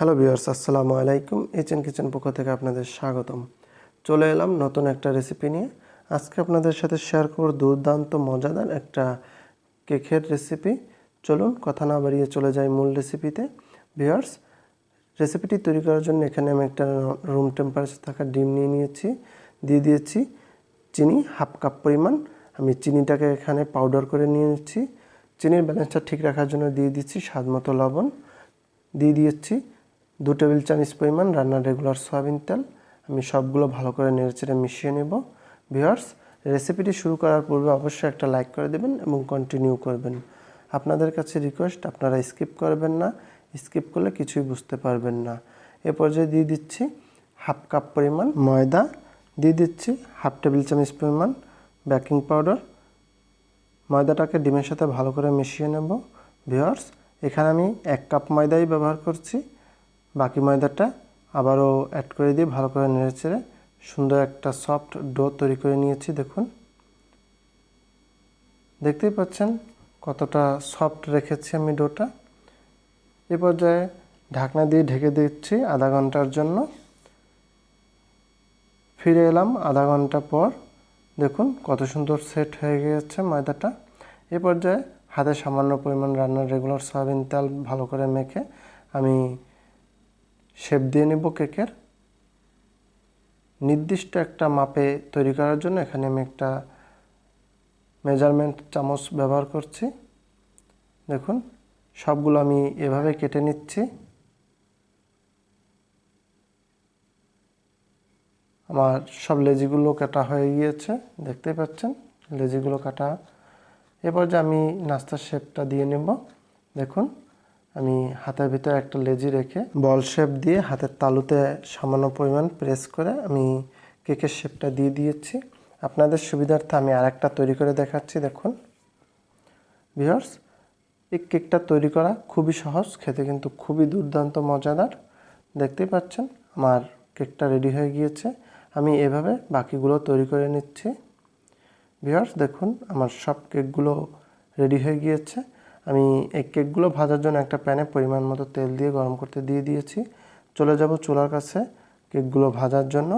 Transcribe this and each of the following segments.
Hello viewers, আসসালামু আলাইকুম। এইচেন kitchen পক্ষ থেকে আপনাদের স্বাগতম। চলে এলাম নতুন একটা রেসিপি নিয়ে। আজকে আপনাদের সাথে শেয়ার করব দুর্দান্ত, মজাদার একটা কেকের রেসিপি চলুন কথা না বাড়িয়ে চলে যাই মূল রেসিপিতে ভিউয়ার্স রেসিপিটি তৈরি করার জন্য এখানে আমি একটা রুম টেম্পারেচার থাকা ডিম নিয়ে নিয়েছি। দিয়ে দিয়েছি চিনি, হাফ কাপ পরিমাণ। আমি চিনিটাকে এখানে পাউডার করে নিয়ে নিচ্ছি। চিনির ব্যালেন্সটা ঠিক রাখার জন্য দিয়ে দিচ্ছি স্বাদ মতো লবণ। দিয়ে দিয়েছি দু টেবিল চামচ পরিমাণ রান্নার রেগুলার সয়াবিন তেল। আমি সবগুলো ভালো করে নেড়েচেড়ে মিশিয়ে নেব। ভিওয়ার্স রেসিপিটি শুরু করার পূর্বে অবশ্যই একটা লাইক করে দেবেন এবং কন্টিনিউ করবেন। আপনাদের কাছে রিকোয়েস্ট আপনারা স্কিপ করবেন না। স্কিপ করলে কিছুই বুঝতে পারবেন না। এ পর্যায়ে দিয়ে দিচ্ছি হাফ কাপ পরিমাণ ময়দা। দিয়ে দিচ্ছি হাফ টেবিল চামচ পরিমাণ বেকিং পাউডার ময়দাটাকে ডিমের সাথে ভালো করে মিশিয়ে নেব। ভিওয়ার্স এখানে আমি এক কাপ ময়দাই ব্যবহার করছি। বাকি ময়দাটা আবারও অ্যাড করে দিয়ে ভালো করে নেড়েচেড়ে সুন্দর একটা সফট ডো তৈরি করে নিয়েছি, দেখুন। দেখতেই পাচ্ছেন কতটা সফট রেখেছি আমি ডোটা এ পর্যায়ে ঢাকনা দিয়ে ঢেকে দিচ্ছি আধা ঘণ্টার জন্য। ফিরে এলাম আধা ঘণ্টা পর। দেখুন কত সুন্দর সেট হয়ে গিয়েছে ময়দাটা। এ পর্যায়ে হাতে সামান্য পরিমাণ রান্নার রেগুলার সয়াবিন তেল ভালো করে মেখে আমি শেপ দিয়ে নেব কেকের। নির্দিষ্ট একটা মাপে তৈরি করার জন্য এখানে আমি একটা মেজারমেন্ট চামচ ব্যবহার করছি। দেখুন, সবগুলো আমি এভাবে কেটে নিচ্ছি। আমার সব লেজিগুলো কাটা হয়ে গিয়েছে দেখতেই পাচ্ছেন? লেজিগুলো কাটা। এরপর যে আমি নাস্তার শেপটা দিয়ে নেব, দেখুন আমি হাতের ভিতরে একটা লেজি রেখে বল শেপ দিয়ে হাতের তালুতে সামান্য পরিমাণ প্রেস করে আমি কেকের শেপটা দিয়ে দিয়েছি। আপনাদের সুবিধার্থে আমি আরেকটা তৈরি করে দেখাচ্ছি, দেখুন। ভিওর্স এই কেকটা তৈরি করা খুবই সহজ, খেতে কিন্তু খুবই দুর্দান্ত, মজাদার। দেখতেই পাচ্ছেন, আমার কেকটা রেডি হয়ে গিয়েছে। আমি এভাবে বাকিগুলো তৈরি করে নিচ্ছি। ভিওর্স দেখুন, আমার সব কেকগুলো রেডি হয়ে গিয়েছে। আমি এই কেকগুলো ভাজার জন্য একটা প্যানে পরিমাণ মতো তেল দিয়ে গরম করতে দিয়ে দিয়েছি। চলে যাব চুলার কাছে কেকগুলো ভাজার জন্য।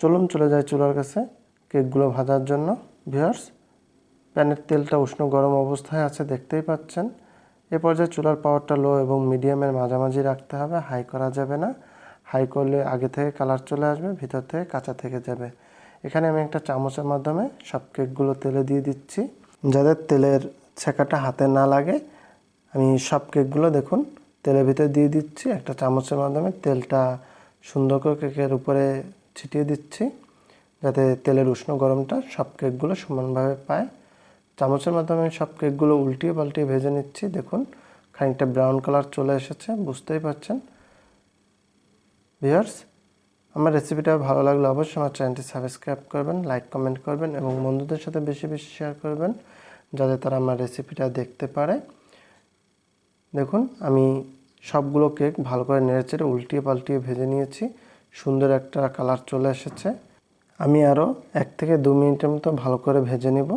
চলুন চলে যায় চুলার কাছে কেকগুলো ভাজার জন্য। ভিওর্স প্যানের তেলটা উষ্ণ গরম অবস্থায় আছে, দেখতেই পাচ্ছেন। এ পর্যায়ে চুলার পাওয়ারটা লো এবং মিডিয়ামের মাঝামাঝি রাখতে হবে, হাই করা যাবে না। হাই করলে আগে থেকে কালার চলে আসবে, ভিতর থেকে কাঁচা থেকে যাবে। এখানে আমি একটা চামচের মাধ্যমে সব কেকগুলো তেলে দিয়ে দিচ্ছি। যাদের তেলের ছেঁকাটা হাতে না লাগে। আমি সব কেকগুলো দেখুন, তেলের ভিতরে দিয়ে দিচ্ছি, একটা চামচের মাধ্যমে তেলটা সুন্দর করে কেকের উপরে ছিটিয়ে দিচ্ছি, যাতে তেলের উষ্ণ গরমটা সব কেকগুলো সমানভাবে পায়। চামচের মাধ্যমে সব কেকগুলো উল্টিয়ে পাল্টিয়ে ভেজে নিচ্ছি, দেখুন, খানিকটা ব্রাউন কালার চলে এসেছে, বুঝতেই পারছেন। ভিউয়ার্স, আমার রেসিপিটা ভালো লাগলে অবশ্যই আমার চ্যানেলটি সাবস্ক্রাইব করবেন, লাইক, কমেন্ট করবেন এবং বন্ধুদের সাথে বেশি বেশি শেয়ার করবেন। যাতে তারা আমার রেসিপিটা দেখতে পারে। দেখুন, আমি সবগুলো কেক ভালো করে নেড়েচেড়ে উল্টিয়ে পাল্টিয়ে ভেজে নিয়েছি। সুন্দর একটা কালার চলে এসেছে। আমি আরও এক থেকে দু মিনিটের মতো ভালো করে ভেজে নেব,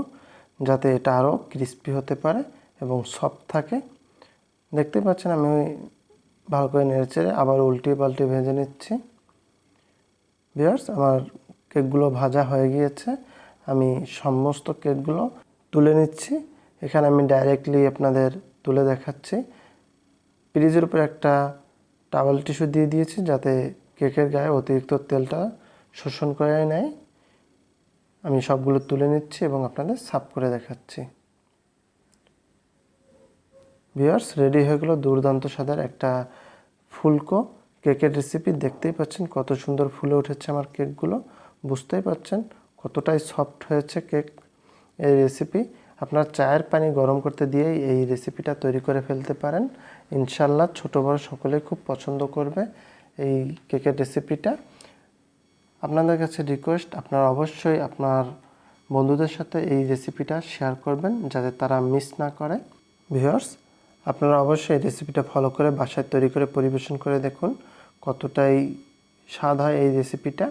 যাতে এটা আরও ক্রিস্পি হতে পারে এবং সফট থাকে। দেখতে পাচ্ছেন, আমি ওই ভালো করে নেড়েচেড়ে আবার উল্টিয়ে পাল্টিয়ে ভেজে নিচ্ছি। বিয়ার্স আমার কেকগুলো ভাজা হয়ে গিয়েছে। আমি সমস্ত কেকগুলো তুলে নিচ্ছি। এখানে আমি ডাইরেক্টলি আপনাদের তুলে দেখাচ্ছি। ফ্রিজের উপর একটা টাওয়াল টিস্যু দিয়ে দিয়েছি যাতে কেকের গায়ে অতিরিক্ত তেলটা শোষণ করে নেয়। আমি সবগুলো তুলে নিচ্ছি এবং আপনাদের সাফ করে দেখাচ্ছি। ভিওয়ার্স রেডি হয়ে গেলো দুর্দান্ত সাদার একটা ফুলকো। কেকের রেসিপি দেখতেই পাচ্ছেন কত সুন্দর ফুলে উঠেছে আমার কেকগুলো। বুঝতেই পাচ্ছেন কতটাই সফট হয়েছে কেক। এই রেসিপি আপনার চায়ের পানি গরম করতে দিয়েই এই রেসিপিটা তৈরি করে ফেলতে পারেন। ইনশাল্লাহ ছোটো বড় সকলেই খুব পছন্দ করবে এই কেকের রেসিপিটা আপনাদের কাছে রিকোয়েস্ট আপনারা অবশ্যই আপনার বন্ধুদের সাথে এই রেসিপিটা শেয়ার করবেন যাতে তারা মিস না করে। ভিউয়ার্স আপনারা অবশ্যই এই রেসিপিটা ফলো করে বাসায় তৈরি করে পরিবেশন করে দেখুন কতটাই স্বাদ হয় এই রেসিপিটা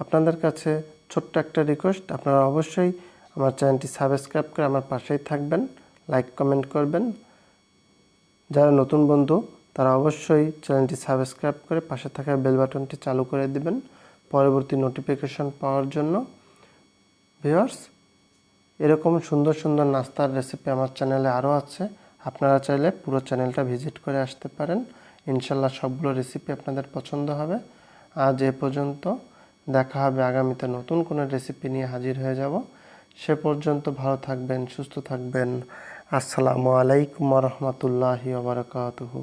আপনাদের কাছে ছোট্ট একটা রিকোয়েস্ট আপনারা অবশ্যই আমার চ্যানেলটি সাবস্ক্রাইব করে আমার পাশেই থাকবেন, লাইক, কমেন্ট করবেন। যারা নতুন বন্ধু, তারা অবশ্যই চ্যানেলটি সাবস্ক্রাইব করে পাশে থাকা বেল বাটনটি চালু করে দিবেন পরবর্তী নোটিফিকেশন পাওয়ার জন্য। ভিউয়ার্স, এরকম সুন্দর সুন্দর নাস্তার রেসিপি আমার চ্যানেলে আরও আছে। আপনারা চাইলে পুরো চ্যানেলটা ভিজিট করে আসতে পারেন। ইনশাল্লাহ সবগুলো রেসিপি আপনাদের পছন্দ হবে। আজ এ পর্যন্ত দেখা হবে আগামীতে নতুন কোনো রেসিপি নিয়ে হাজির হয়ে যাব। সে পর্যন্ত ভালো থাকবেন সুস্থ থাকবেন। আসসালামু আলাইকুম রহমতুল্লাহি ওবরাকাতুহু